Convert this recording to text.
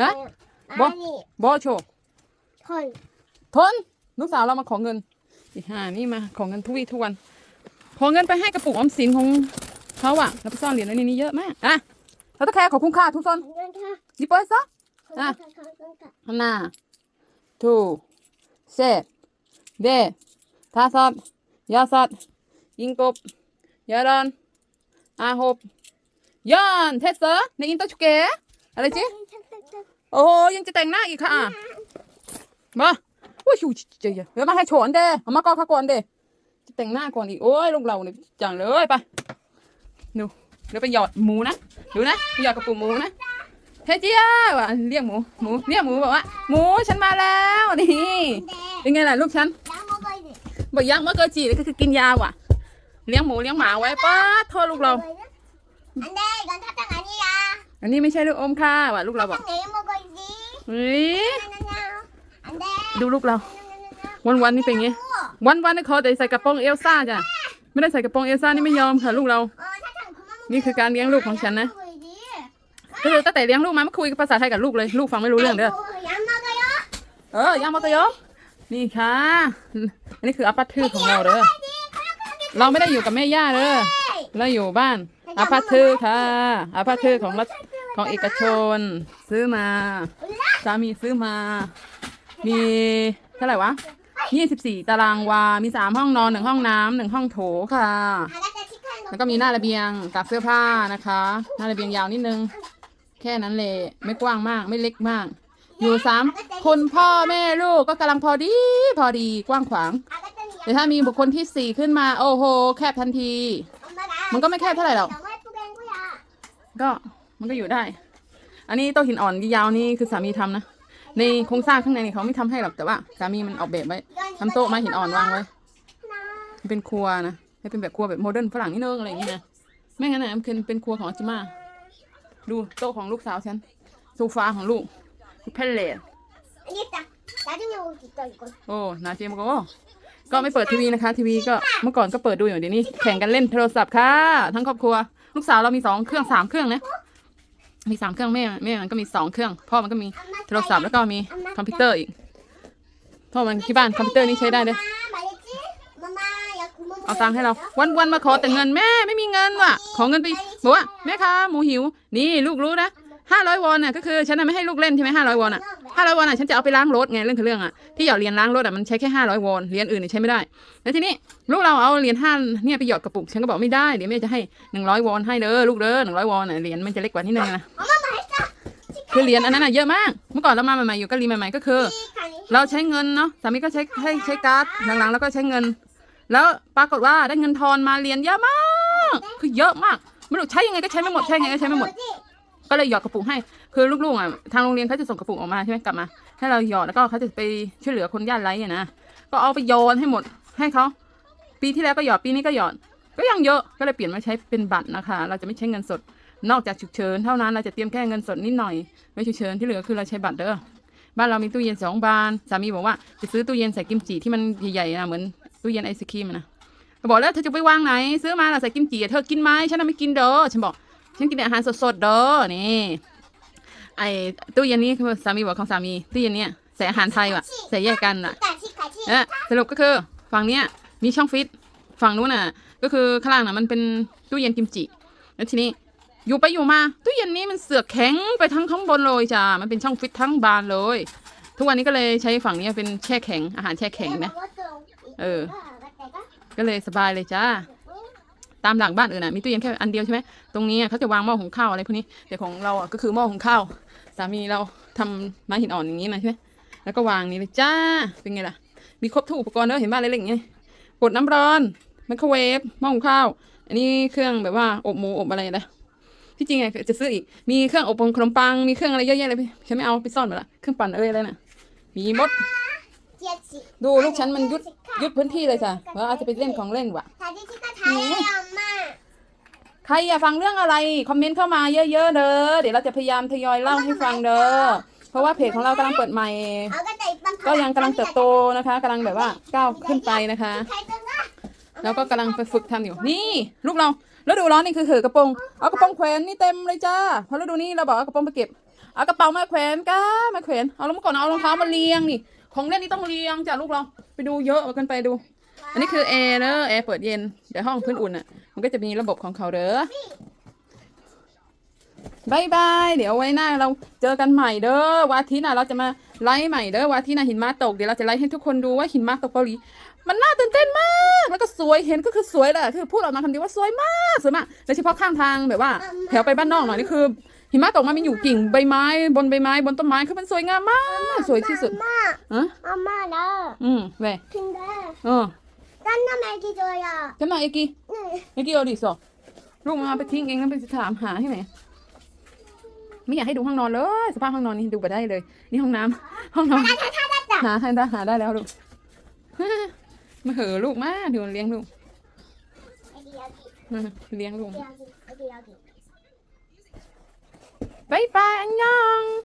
ฮะ บอ อันนี้ บอโชว์ ทน ทนลูกสาวเรามาขอเงินอีห่านี่มาขอเงินทุกวี่ทุกวัน ขอเงินไปให้กระปุกออมสินของเขาอะแล้วไปซ่อนเหรียญไว้ในนี้เยอะมากอ่ะเราต้องแคร์ขอบคุณค่าทุกคน เงินค่ะ นี่เปิดซะ อ่ะ เงินค่ะเงินค่ะ 하나, 둘, 셋, 넷, 다섯, 여섯, 일곱, 여덟, 아홉, 연! 됐어? 내 인 떠줄게. 알았지? 오, 영 ี โอ้ยังจะแต่งหน้าอีกค่ะมาโอ้ยเจ๋ยเดี๋ยวมาให้โฉนเด้เอามาก่อนค่ะก่อนเด้จะแต่งหน้าก่อนอีกโอ้ยลงเราเนี่ยจังเลยไปดูเดี๋ยวไปหยอดหมูนะดูนะหยอดกระปุกหมูนะเฮ้เจียว่ะเรียกหมูหมูเรียกหมูบอกว่าหมูฉันมาแล้วนี่เป็นไงล่ะลูกฉันบอกยังเมื่อกี้จีก็คือกินยาว่ะ เลี้ยงหมูเลี้ยงหมาไว้ป้าโทษลูกเราอันนี้กันทับตังอันนี้ยาอันนี้ไม่ใช่ลูกอมค่ะว่ะลูกเราบอก ดูลูกเรา วันวันนี่เป็นไงวันวันๆนี่ขอแต่ใส่กระโปรงเอลซ่าจ้ะไม่ได้ใส่กระโปรงเอลซ่านี่ไม่ยอมค่ะลูกเรา นี่คือการเลี้ยงลูกของฉันนะก็คือตั้งแต่เลี้ยงลูกมาไม่คุยภาษาไทยกับลูกเลยลูกฟังไม่รู้เรื่องเด้อ เออ ยังมาตะยอนี่ค่ะ อันนี้คืออาปาทือของเราเด้อ เราไม่ได้อยู่กับแม่ย่าเด้อ เราอยู่บ้านอาปาทือค่ะอาปาทือของเรา ของเอกชน ซื้อมาสามีซื้อมา มีเท่าไหร่วะยี่สิบสี่ตารางวา มีสามห้องนอนหนึ่งห้องน้ำหนึ่งห้องโถค่ะ แล้วก็มีหน้าระเบียงตากเสื้อผ้านะคะ หน้าระเบียงยาวนิดนึง แค่นั้นเลยไม่กว้างมากไม่เล็กมาก อยู่สามคนพ่อแม่ลูกก็กำลังพอดี พอดีกว้างขวาง แต่ถ้ามีบุคคลที่สี่ขึ้นมา โอ้โห แคบทันที มันก็ไม่แคบเท่าไหร่หรอก ก็ มันก็อยู่ได้ อันนี้โต๊ะหินอ่อนยาวนี่คือสามีทำนะ ในโครงสร้างข้างในนี่เขาไม่ทำให้หรอกแต่ว่าสามีมันออกแบบไว้ทำโต๊ะไม้หินอ่อนวางไว้ เป็นครัวนะให้เป็นแบบครัวแบบโมเดิร์นฝรั่งนิดนึงอะไรอย่างเงี้ยนะ ไม่งั้นนะมันเป็นครัวของอจิมา ดูโต๊ะของลูกสาวฉัน โซฟาของลูกเพลเลตโอ้นาเจมก็ก็ไม่เปิดทีวีนะคะ ทีวีก็เมื่อก่อนก็เปิดดูอยู่เดี๋ยวนี้แข่งกันเล่นโทรศัพท์ค่ะ ทั้งครอบครัว ลูกสาวเรามีสองเครื่องสามเครื่องนะ มีสามเครื่องแม่แม่มันก็มีสองเครื่อง พ่อมันก็มีโทรศัพท์แล้วก็มีคอมพิวเตอร์อีกพ่อมันที่บ้านคอมพิวเตอร์นี่ใช้ได้เลยเอาตังค์ให้เราวันวันมาขอแต่เงินแม่ไม่มีเงินว่ะ ขอเงินไปบอกว่าแม่คะหมูหิว นี่ลูกรู้นะ ห้าร้อยวอนน่ะก็คือฉันน่ะไม่ให้ลูกเล่นใช่ไหมห้าร้อยวอนอะห้าร้อยวอนอะฉันจะเอาไปล้างรถไงเรื่องคือเรื่องอะที่หยอดเหรียญล้างรถอะมันใช้แค่ห้าร้อยวอนเหรียญอื่นเนี่ยใช้ไม่ได้ แล้วทีนี้ลูกเราเอาเหรียญห้าเนี่ยไปหยอดกระปุกฉันก็บอกไม่ได้เดี๋ยวแม่จะให้หนึ่งร้อยวอนให้เด้อลูกเด้อหนึ่งร้อยวอนอะเหรียญมันจะเล็กกว่านิดนึงนะคือเหรียญอันนั้นอะเยอะมากเมื่อก่อนเรามาใหม่ๆอยู่ก็รีใหม่ๆก็คือ เราใช้เงินเนาะสามีก็ใช้ใช้ใช้การ์ดหลังๆแล้วก็ใช้เงิน แล้วปรากฏว่าได้เงินทอนมาเหรียญเยอะมาก คือเยอะมากไม่รู้ใช้ยังไงก็ใช้ไม่หมดใช้ยังไงก็ใช้ไม่หมด ก็เลยหยอดกระปุกให้ คือลูกๆอะทางโรงเรียนเขาจะส่งกระปุกออกมาใช่ไหมกลับมาให้เราหยอดแล้วก็เขาจะไปช่วยเหลือคนยากไร้อะนะก็เอาไปโยนให้หมดให้เขาปีที่แล้วก็หยอดปีนี้ก็หยอด ก็ยังเยอะก็เลยเปลี่ยนมาใช้เป็นบัตรนะคะ เราจะไม่ใช้เงินสด นอกจากฉุกเฉินเท่านั้นเราจะเตรียมแค่เงินสดนิดหน่อยไม่ฉุกเฉินที่เหลือคือเราใช้บัตรเด้อบ้านเรามีตู้เย็นสองบานสามีบอกว่าจะซื้อตู้เย็นใส่กิมจิที่มันใหญ่ๆนะเหมือนตู้เย็นไอศครีมนะบอกแล้วเธอจะไปวางไหน ซื้อมาเราใส่กิมจิเธอกินไหมฉันไม่กินเด้อฉันบอก ฉันกินอาหารสดๆด้อนี่ ไอตู้เย็นนี้สามีบอกของสามีตู้เย็นเนี้ยใส่อาหารไทยว่ะใส่แยกกันอะเออสรุปก็คือฝั่งเนี้ยมีช่องฟิตฝั่งนู้นน่ะ ก็คือข้างล่างน่ะมันเป็นตู้เย็นกิมจิ แล้วทีนี้อยู่ไปอยู่มาตู้เย็นนี้มันเสือกแข็งไปทั้งข้างบนเลยจ้ามันเป็นช่องฟิตทั้งบานเลย ทุกวันนี้ก็เลยใช้ฝั่งนี้เป็นแช่แข็งอาหารแช่แข็งนะเออ ก็เลยสบายเลยจ้า ตามหลังบ้านอื่นน่ะมีตู้เย็นแค่อันเดียวใช่ไหมตรงนี้เขาจะวางหม้อหุงข้าวอะไรพวกนี้แต่ของเราอะก็คือหม้อหุงข้าวสามีเราทำไม้หินอ่อนอย่างนี้มาใช่ไหมแล้วก็วางนี่เลยจ้าเป็นไงล่ะ มีครบทุกอุปกรณ์เลยเห็นบ้านเล็กๆอย่างนี้กดน้ำร้อนไมโครเวฟหม้อหุงข้าว อันนี้เครื่องแบบว่าอบหมูอบอะไรนะที่จริงอะจะซื้ออีกมีเครื่องอบขนมปังมีเครื่องอะไรเยอะแยะเลยฉันไม่เอาไปซ่อนหมดละเครื่องปั่นเอ้ยอะไรน่ะมีหมด ดูลูกฉันมันยุดยุดพื้นที่เลยจ้ะแล้อาจจะไปเล่นของเล่นว่ะใครอยากฟังเรื่องอะไรคอมเมนต์เข้ามาเยอะๆเด้อเดี๋ยวเราจะพยายามทยอยเล่าให้ฟังเด้อเพราะว่าเพจของเรากำลังเปิดใหม่ ก็ยังกำลังเติบโตนะคะกำลังแบบว่าก้าวขึ้นไปนะคะ แล้วก็กำลังไปฝึกทำอยู่นี่ ลูกเราแล้วดูร้อนนี่คือถือกระโปรงเอากระโปรงแขวนนี่เต็มเลยจ้าพอาดูนี่เราบอกเอากระโปรงไปเก็บเอากระเป๋ามาแขวนก้ามาแขวนเอาแลงเมื่อก่อนเอารองเท้ามาเรียงนี่ ของเล่นนี่ต้องเรียงจ้ะลูกเราไปดูเยอะกันไปดู อันนี้คือแอร์เด้อแอร์เปิดเย็นเดี๋ยวห้องพื้นอุ่นอะ มันก็จะมีระบบของเขาเด้อบายบาย เดี๋ยวไว้หน้าเราเจอกันใหม่เด้อวันอาทิตย์น่ะเราจะมาไลฟ์ใหม่เด้อวันอาทิตย์น่ะหินมาตกเดี๋ยวเราจะไลฟ์ให้ทุกคนดูว่าหินมาตกเกาหลีมันน่าตื่นเต้นมากแล้วก็สวยเห็นก็คือสวยแหละคือพูดออกมาคำเดียวว่าสวยมากสวยมากโดยเฉพาะข้างทางแบบว่า แถวไปบ้านนอกหน่อยนี่คือ หิมะตกมามีอยู่กิ่งใบไม้ บนใบไม้บนต้นไม้คือมันสวยงามมาก สวยที่สุด 엄마 อะ 엄마 나 อืมเว้ย 근데 เออ 딴놈 애기 줘요 จำหน่ายเอกี 응 เอกีเอาดิสอลูกมาเอาไปทิ้งเองแล้วไปถามหาที่ไหนไม่อยากให้ดูห้องนอนเลยสภาพห้องนอนนี่ดูไปได้เลย นี่ห้องน้ำห้องนอน 다 찾았다 หาให้ได้หาได้แล้วลูก มาเหอะลูกมาดูเลี้ยงลูก 애기 여기 อืมเลี้ยงลูก 여기 여기 애기 여기 บายบายอันยอง